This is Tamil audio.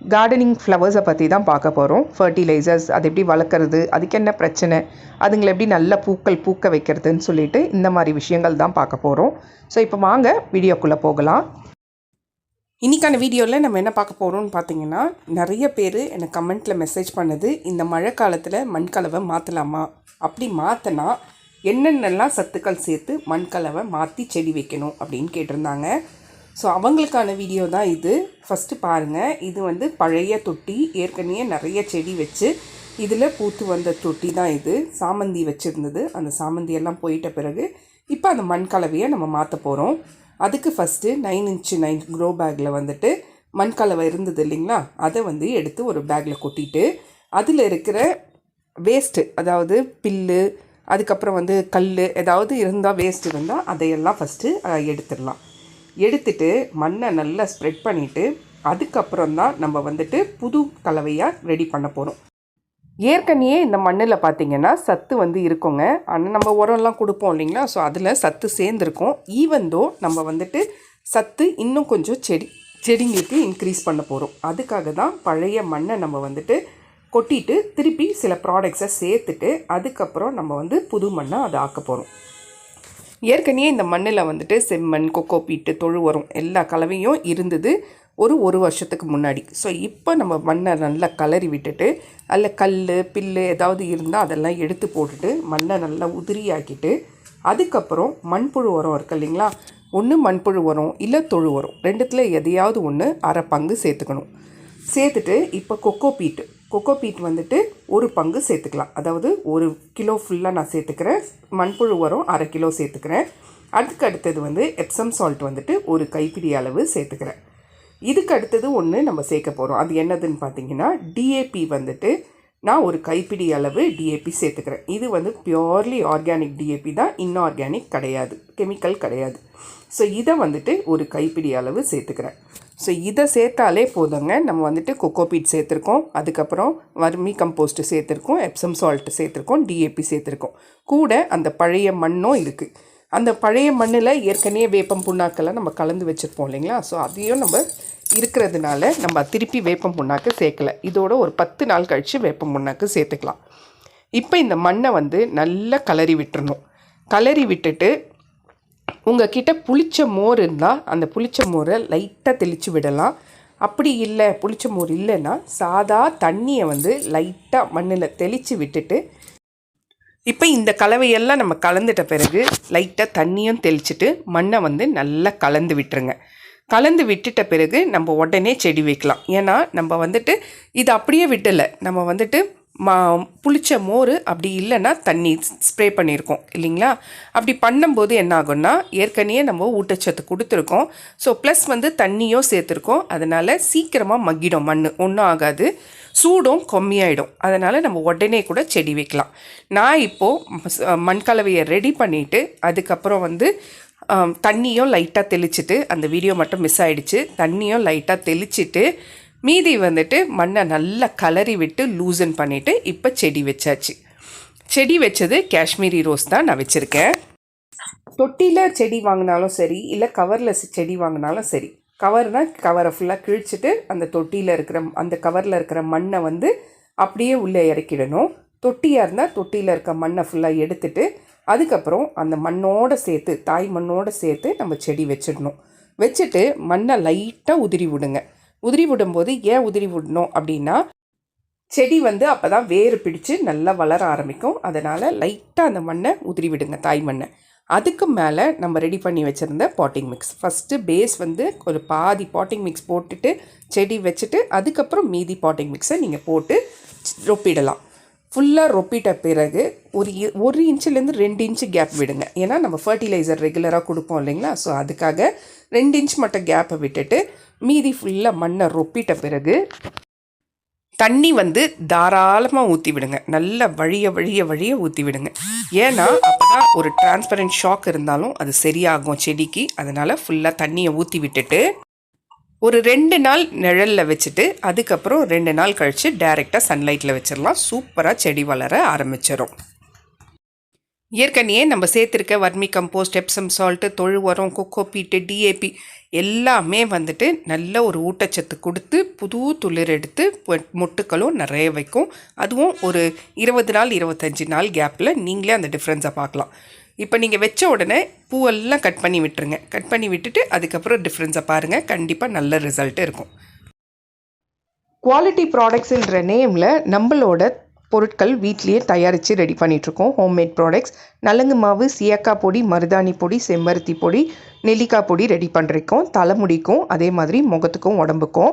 கார்டனிங் ஃப்ளவர்ஸை பற்றி தான் பார்க்க போகிறோம் ஃபர்டிலைசர்ஸ் அது எப்படி வளர்க்குறது அதுக்கு என்ன பிரச்சனை அதுங்களை எப்படி நல்ல பூக்கள் பூக்க வைக்கிறதுன்னு சொல்லிட்டு இந்த மாதிரி விஷயங்கள் தான் பார்க்க போகிறோம் ஸோ இப்போ வாங்க வீடியோக்குள்ளே போகலாம். இன்றைக்கான வீடியோவில் நம்ம என்ன பார்க்க போகிறோம்னு பார்த்தீங்கன்னா நிறைய பேர் எனக்கு கமெண்ட்டில் மெசேஜ் பண்ணது இந்த மழை காலத்தில் மண்கலவை மாற்றலாமா அப்படி மாற்றினா என்னென்னலாம் சத்துக்கள் சேர்த்து மண்கலவை மாற்றி செடி வைக்கணும் அப்படின்னு கேட்டிருந்தாங்க. ஸோ அவங்களுக்கான வீடியோ தான் இது. ஃபஸ்ட்டு பாருங்கள் இது வந்து பழைய தொட்டி. ஏற்கனவே நிறைய செடி வச்சு இதில் பூத்து வந்த தொட்டி தான் இது. சாமந்தி வச்சுருந்தது. அந்த சாமந்தி எல்லாம் போயிட்ட பிறகு இப்போ அந்த மண் கலவையை நம்ம மாற்ற போகிறோம் அதுக்கு first nine inch nine grow பேக்கில் வந்துட்டு மண் கலவை இருந்தது இல்லைங்களா? அதை வந்து எடுத்து ஒரு பேக்கில் கொட்டிட்டு அதில் இருக்கிற வேஸ்ட்டு அதாவது பில்லு அதுக்கப்புறம் வந்து கல் ஏதாவது இருந்தால் வேஸ்ட் இருந்தால் அதையெல்லாம் ஃபஸ்ட்டு எடுத்துடலாம். எடுத்துட்டு மண்ணை நல்லா ஸ்ப்ரெட் பண்ணிவிட்டு அதுக்கப்புறம் தான் நம்ம வந்துட்டு புது கலவையாக ரெடி பண்ண போகிறோம் ஏற்கனவே இந்த மண்ணில் பார்த்திங்கன்னா சத்து வந்து இருக்குங்க. ஆனால் நம்ம உரம்லாம் கொடுப்போம் இல்லைங்களா? ஸோ அதில் சத்து சேர்ந்துருக்கும். ஈவந்தோ நம்ம வந்துட்டு சத்து இன்னும் கொஞ்சம் செடி செடிங்களுக்கு இன்க்ரீஸ் பண்ண போகிறோம் அதுக்காக தான் பழைய மண்ணை நம்ம வந்துட்டு கொட்டிட்டு திருப்பி சில ப்ராடக்ட்ஸை சேர்த்துட்டு அதுக்கப்புறம் நம்ம வந்து புது மண்ணை அதை ஆக்க போகிறோம் ஏற்கனவே இந்த மண்ணில் வந்துட்டு செம்மண் கொக்கோ பீட்டு தொழு உரம் எல்லா கலவையும் இருந்தது ஒரு ஒரு வருஷத்துக்கு முன்னாடி. ஸோ இப்போ நம்ம மண்ணை நல்லா கலரி விட்டுட்டு அதில் கல் பில்லு ஏதாவது இருந்தால் அதெல்லாம் எடுத்து போட்டுட்டு மண்ணை நல்லா உதிரியாக்கிட்டு அதுக்கப்புறம் மண்புழு உரம் இருக்கு இல்லைங்களா? ஒன்று மண்புழு உரம் இல்லை தொழு உரம். ரெண்டுத்தில் எதையாவது ஒன்று அரை பங்கு சேர்த்துக்கணும். சேர்த்துட்டு இப்போ கொக்கோ பீட்டு. கொக்கோ பீட் வந்துட்டு ஒரு பங்கு சேர்த்துக்கலாம். அதாவது ஒரு கிலோ ஃபுல்லாக நான் சேர்த்துக்கிறேன். மண்புழு உரம் அரை கிலோ சேர்த்துக்கிறேன். அதுக்கு அடுத்தது வந்து எப்சம் சால்ட் வந்துட்டு ஒரு கைப்பிடி அளவு சேர்த்துக்கிறேன். இதுக்கு அடுத்தது ஒன்று நம்ம சேர்க்க போகிறோம் அது என்னதுன்னு பார்த்தீங்கன்னா டிஏபி வந்துட்டு நான் ஒரு கைப்பிடி அளவு டிஏபி சேர்த்துக்கிறேன். இது வந்து பியோர்லி ஆர்கானிக் டிஏபி தான். இன்ஆர்கானிக் கிடையாது. கெமிக்கல் கிடையாது. ஸோ இதை வந்துட்டு ஒரு கைப்பிடி அளவு சேர்த்துக்கிறேன். ஸோ இதை சேர்த்தாலே போதுங்க. நம்ம வந்துட்டு கொக்கோபீட் சேர்த்துருக்கோம். அதுக்கப்புறம் வர்மி கம்போஸ்ட் சேர்த்துருக்கோம். எப்சம் சால்ட் சேர்த்துருக்கோம். டிஏபி சேர்த்துருக்கோம். கூட அந்த பழைய மண்ணும் இருக்குது அந்த பழைய மண்ணில் ஏற்கனவே வேப்பம் புண்ணாக்கெல்லாம் நம்ம கலந்து வச்சுருப்போம் இல்லைங்களா? ஸோ அதையும் நம்ம இருக்கிறதுனால நம்ம திருப்பி வேப்பம் புண்ணாக்கு சேர்க்கல. இதோட ஒரு பத்து நாள் கழித்து வேப்பம் புண்ணாக்கு சேர்த்துக்கலாம். இப்போ இந்த மண்ணை வந்து நல்லா கலரி விட்டுறணும். கலரி விட்டுட்டு உங்ககிட்ட புளிச்ச மோர் இருந்தால் அந்த புளிச்ச மோரை லைட்டாக தெளித்து விடலாம். அப்படி இல்லை புளிச்ச மோர் இல்லைன்னா சாதா தண்ணியை வந்து லைட்டாக மண்ணில் தெளித்து விட்டுட்டு இப்போ இந்த கலவையெல்லாம் நம்ம கலந்துட்ட பிறகு லைட்டாக தண்ணியும் தெளிச்சுட்டு மண்ணை வந்து நல்லா கலந்து விட்டுருங்க. கலந்து விட்டுட்ட பிறகு நம்ம உடனே செடி வைக்கலாம். ஏன்னா நம்ம வந்துட்டு இது அப்படியே விட்டலை. நம்ம வந்துட்டு மா புளிச்ச மோர் அப்படி இல்லைன்னா தண்ணி ஸ்ப்ரே பண்ணியிருக்கோம் இல்லைங்களா? அப்படி பண்ணும்போது என்ன ஆகும்னா ஏற்கனவே நம்ம ஊட்டச்சத்து கொடுத்துருக்கோம். ஸோ ப்ளஸ் வந்து தண்ணியும் சேர்த்துருக்கோம். அதனால் சீக்கிரமாக மக்கிடும் மண் ஒன்றும் ஆகாது. சூடும் கம்மியாயிடும். அதனால் நம்ம உடனே கூட செடி வைக்கலாம். நான் இப்போது மண் கலவையை ரெடி பண்ணிவிட்டு அதுக்கப்புறம் வந்து தண்ணியும் லைட்டாக தெளிச்சிட்டு அந்த வீடியோ மட்டும் மிஸ் ஆகிடுச்சு தண்ணியும் லைட்டாக தெளிச்சிட்டு மீதி வந்துட்டு மண்ணை நல்லா கலரி விட்டு லூசன் பண்ணிவிட்டு இப்போ செடி வச்சாச்சு. செடி வச்சது காஷ்மீரி ரோஸ் தான் நான் வச்சுருக்கேன். தொட்டியில் செடி வாங்கினாலும் சரி இல்லை கவரில் செடி வாங்கினாலும் சரி கவர்னால் கவரை ஃபுல்லாக கிழிச்சிட்டு அந்த தொட்டியில் இருக்கிற அந்த கவரில் இருக்கிற மண்ணை வந்து அப்படியே உள்ளே இறக்கிடணும். தொட்டியாக இருந்தால் தொட்டியில் இருக்க மண்ணை ஃபுல்லாக எடுத்துட்டு அதுக்கப்புறம் அந்த மண்ணோடு சேர்த்து தாய் மண்ணோடு சேர்த்து நம்ம செடி வச்சிடணும். வச்சுட்டு மண்ணை லைட்டாக உதிரி விடுங்க. உதிரி விடும்போது ஏன் உதிரி விடணும் அப்படின்னா செடி வந்து அப்போ தான் வேர் பிடிச்சு நல்லா வளர ஆரம்பிக்கும். அதனால் லைட்டாக அந்த மண்ணை உதிரி விடுங்க தாய் மண்ணை. அதுக்கு மேலே நம்ம ரெடி பண்ணி வச்சுருந்த பாட்டிங் மிக்ஸ். ஃபஸ்ட்டு பேஸ் வந்து ஒரு பாதி பாட்டிங் மிக்ஸ் போட்டுட்டு செடி வச்சுட்டு அதுக்கப்புறம் மீதி பாட்டிங் மிக்ஸை நீங்கள் போட்டு ரொப்பிடலாம். ஃபுல்லாக ரொப்பிட்ட பிறகு ஒரு இ- ஒரு இன்ச்சுலேருந்து ரெண்டு இன்ச்சு கேப் விடுங்க. ஏன்னா நம்ம ஃபர்டிலைசர் ரெகுலராக கொடுப்போம் இல்லைங்களா? ஸோ அதுக்காக ரெண்டு இன்ச் மட்டும் கேப்பை விட்டுட்டு மீதி ஃபுல்லாக மண்ணை ரொப்பிட்ட பிறகு தண்ணி வந்து தாராளமாக ஊற்றி விடுங்க. நல்ல வழிய வழிய வழிய ஊற்றி விடுங்க. ஏன்னா அப்பதான் ஒரு டிரான்ஸ்பரண்ட் ஷாக் இருந்தாலும் அது சரியாகும் செடிக்கு. அதனால் ஃபுல்லாக தண்ணியை ஊற்றி விட்டுட்டு ஒரு ரெண்டு நாள் நிழலில் வச்சுட்டு அதுக்கப்புறம் ரெண்டு நாள் கழித்து டைரெக்டாக சன்லைட்டில் வச்சிடலாம் சூப்பராக செடி வளர ஆரம்பிச்சிடும் ஏற்கனவே நம்ம சேர்த்துருக்க வர்மி கம்போஸ்ட் எப்சம் சால்ட்டு தொழு உரம் கொக்கோ பீட்டு டிஏபி எல்லாமே வந்துட்டு நல்ல ஒரு ஊட்டச்சத்து கொடுத்து புது துளிர் எடுத்து மொட்டுக்களும் நிறைய வைக்கும். அதுவும் ஒரு இருபது நாள் இருபத்தஞ்சி நாள் கேப்பில் நீங்களே அந்த டிஃப்ரென்ஸை பார்க்கலாம். இப்போ நீங்கள் வச்ச உடனே பூவெல்லாம் கட் பண்ணி விட்டுருங்க. கட் பண்ணி விட்டுட்டு அதுக்கப்புறம் டிஃப்ரென்ஸை பாருங்கள் கண்டிப்பாக நல்ல ரிசல்ட் இருக்கும். குவாலிட்டி ப்ராடக்ட்ஸுன்ற நேமில் நம்மளோட பொருட்கள் வீட்லேயே தயாரித்து ரெடி பண்ணிகிட்ருக்கோம் ஹோம்மேட் ப்ராடக்ட்ஸ் நலங்கு மாவு சியக்காய் பொடி மருதாணி பொடி செம்பருத்தி பொடி நெல்லிக்காய் பொடி ரெடி பண்ணிருக்கோம் தலைமுடிக்கும் அதே மாதிரி முகத்துக்கும் உடம்புக்கும்